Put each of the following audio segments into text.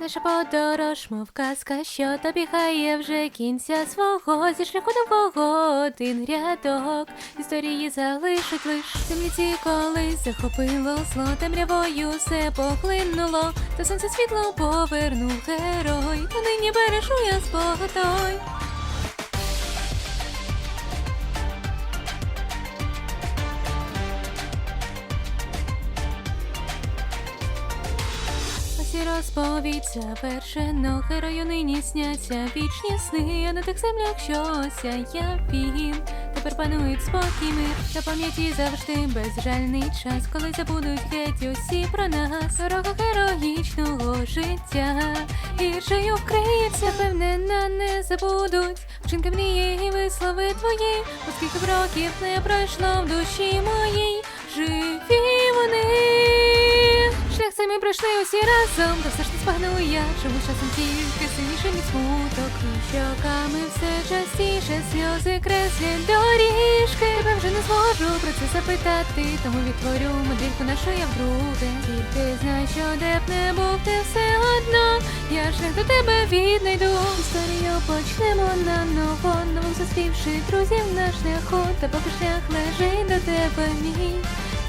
Наша подорож, мов казка, що добігає вже кінця свого зі шляху довгого один рядок. Історії залишить лиш земліці колись захопило зло, темрявою все поглинуло, та сонце світло повернув герой. А нині бережу я з Ось і розповідь завершено, герою нині сняться вічні сни, а на тих землях, що сяє він. Тепер панують спокій мир та пам'яті завжди безжальний час, коли забудуть геть усі про нас. Дорога героїчного життя гіршею вкриється, впевнена, не забудуть вчинки мрії і вислови твої, оскільки років не пройшло в душі моїй, Самі усі разом, та все ж не збагну я, чому часом тільки сильніше мій смуток. І щоками все частіше сльози креслять доріжки. Тебе вже не зможу про це запитати, тому відтворю модельку нашу я вдруге. Тільки знай, що де б не був, ти все одно. Я шлях до тебе віднайду. Історію почнемо на ново, новим зустрівши друзів на шляху. Та поки шлях лежить до тебе мій,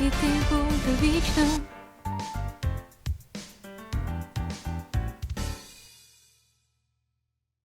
і ти буду вічно.